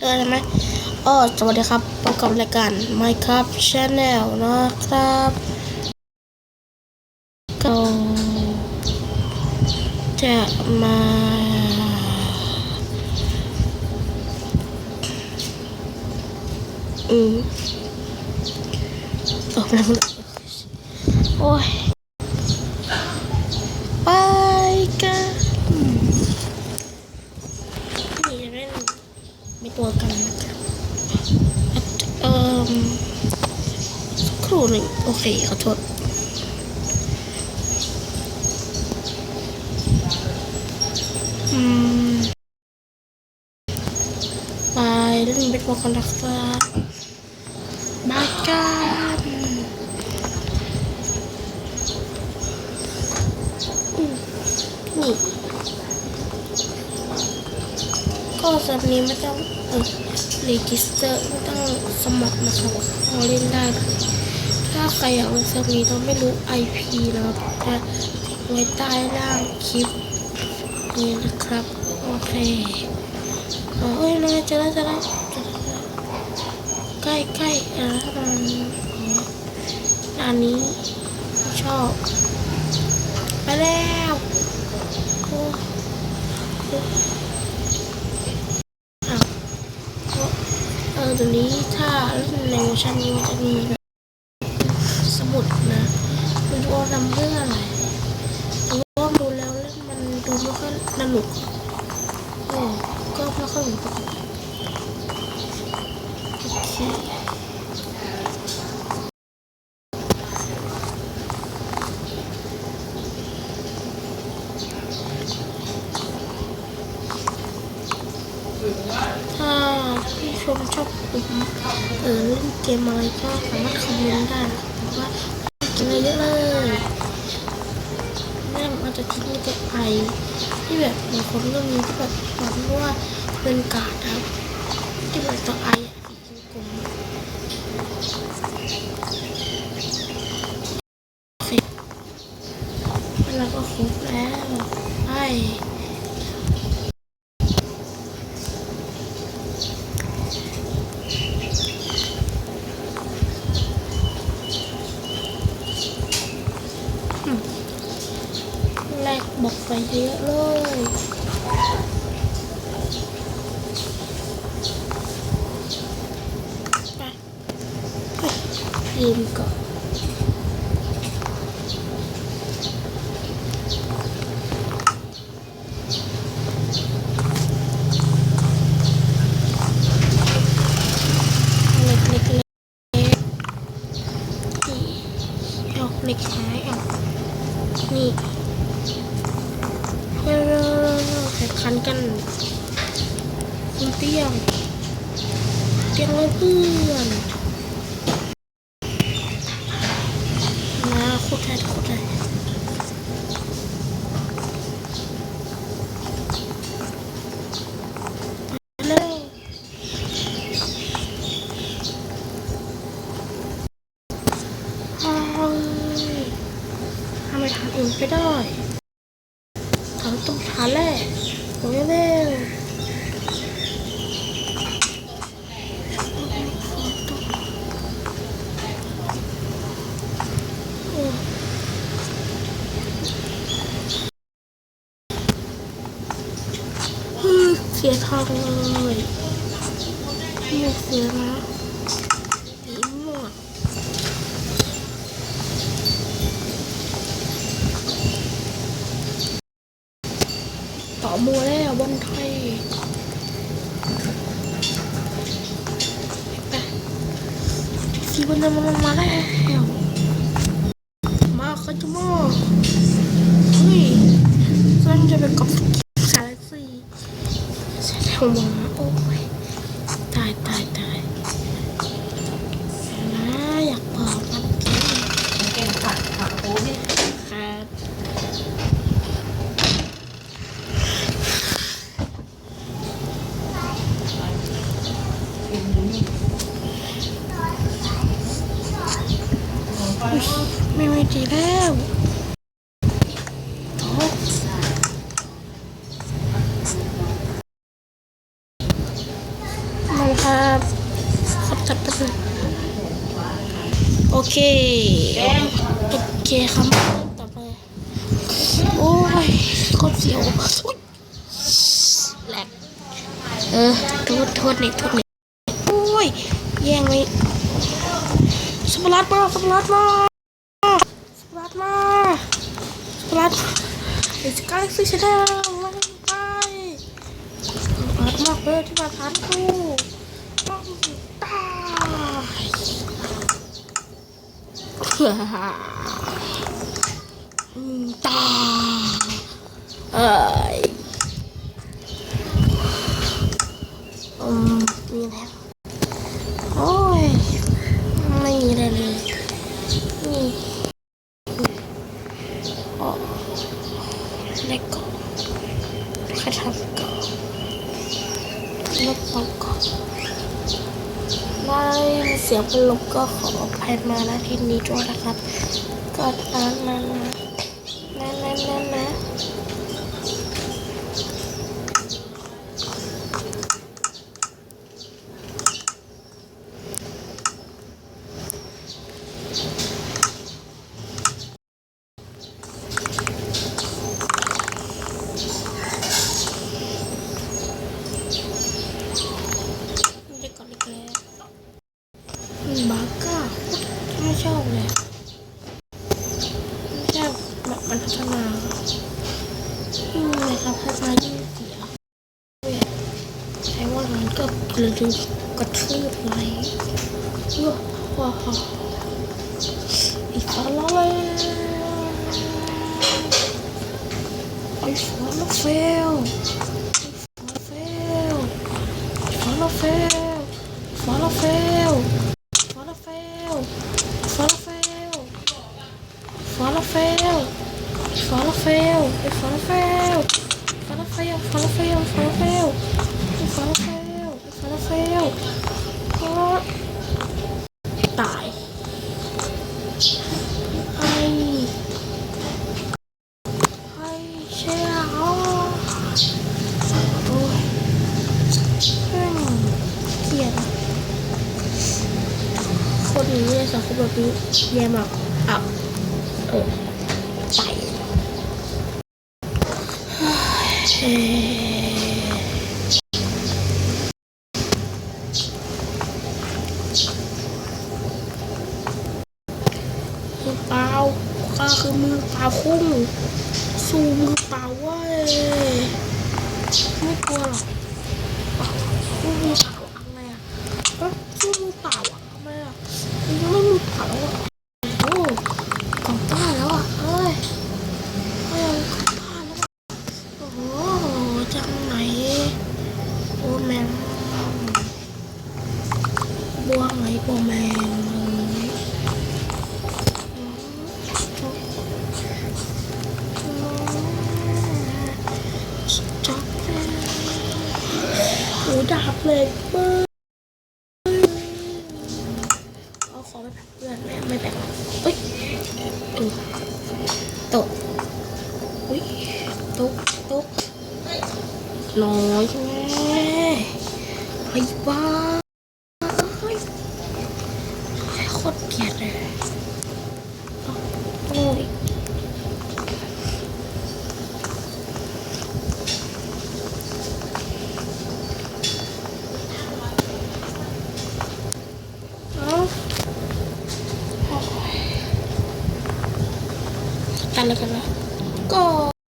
เออใช่ไหมอ๋อสวัสดีครับพบกับรายการ Minecraft Channel นะครับก็จะมาอืมตกแล้วโอ้ย ไปกันนี่จะเล่นไม่ ตัวกันนะครับเอ่อสักครู่หนึ่งโอเคขอโทษไปเล่นเป็นตัวกันนะครับมากันนี่ก็สับนี้ไม่ต้อง รีจิสเตอร์ไม่ต้องสมัครนะครับเราเล่นได้ ถ้าใครอยากเล่นเซิร์ฟนี้เราไม่รู้ IP นะครับจะไว้ใต้ล่างคลิปนี่นะครับ โอเคเออเอ้ยนายจะได้จะได้ใกล้ใกล้ๆอะมันอันนี้ชอบไปแล้วโอ้โอ้ เออ ตัวนี้ถ้าในเวอร์ชันนี้มันจะมีสมุดนะไม่รู้ว่าทำเรื่องอะไรแต่ว่าดูแล้วมันดูไม่ค่อยสนุกก็ไม่ค่อยเหมือนปกติโอเคถ้าผู้ชมช อบผมเออเล่นเกมอะไรก็สามารถคอมเมนต์ได้นะครับว่ากินอะไรเยอะเลยแม่มันจะทิ้งจะไอที่แบบบางคนก็มีที่แบบบอกว่าเป็นกาดครับที่แบบตัวไอ แลกบอกไปเยอะเลยไปไปยืมก่อน คันกันคุณเตี้ยงเตี้ยงเลยเพื่อนมาคุดไทยคุดไทยเร็วเฮ้ยทำไมทำอื่นไม่ได้ ทำต้องทานแรกโอ้ยเร็วโอ้อืมเสีย ทองเลยไม่เสียนะสีม่วงต่อมัวแล้วบนไทยไปสีบนนั้นมันมาแล้ว มาเขาจะมาเฮ้ยฉันจะไปกับสายสีฉันเอามาโอ้ยตายตายตายนะอยากบอกนะ เก่งผัดผักโอ้ย ครับ กินอยู่นี่ อุ๊ยไม่ไม่ดี แล้วโอ้ครับขอบตัดไปเลยโอเค โอเคครับต่อไปโอ้ยโคตรเสียวแหลกเออโทษโทษน็ตโทษน็ตโอ้ย แย่งไว้สปาร์ตมาสปาร์ตมาสปาร์ตมาสปา ร์ตเดี๋ยวจะกลายซื้อชนะลงไปสปาร์ตมากเลยที่มาทันกูต้องตายตายเอ้ยอืมมีแล้ว โอ้ย ไม่มีอะไรเลย นี่โอ้เล็กก็ใครทำก็ลบลบก็ไม่มี เสียงพัดลมก็ขออภัยมาณที่นี้ด้วยนะครับ ก็นั้นนั้นนะนั้นนั้นนั้นนะ เด็กก่อนเด็กแล้วบาก้าไม่ชอบเลยไม่ชอบแบบ มันพัฒนายิ่งเลยครับพัฒนายิ่งเสียใช้ว่ามันก็กระดูกกระทืบไหลว้าวอีกฟ้าแล้วไอ้ฟ้าลูกเฟล ฟาลาเฟลฟาลาเฟลฟาลาเฟลฟาลาเฟลฟาลาเฟลฟาลาเฟลก็ตายไอไอเชี่ยโอ้ยเพ่งเกลียดคนนี้สองคมแบบนี้แย่มากอะเออาเว้ยไม่กลัวหรอกสู้มือเปล่าอะไรอะเอ้ยสู้มือเปล่าอะทำไมอะมันยังไม่มีเผาอะ ดาบเหล็กเบ้เอาของไปแบกเพื่อนแม่ไม่แบกอุ้ยเออตกอุ้ยตกตกน้อยใช่ไหม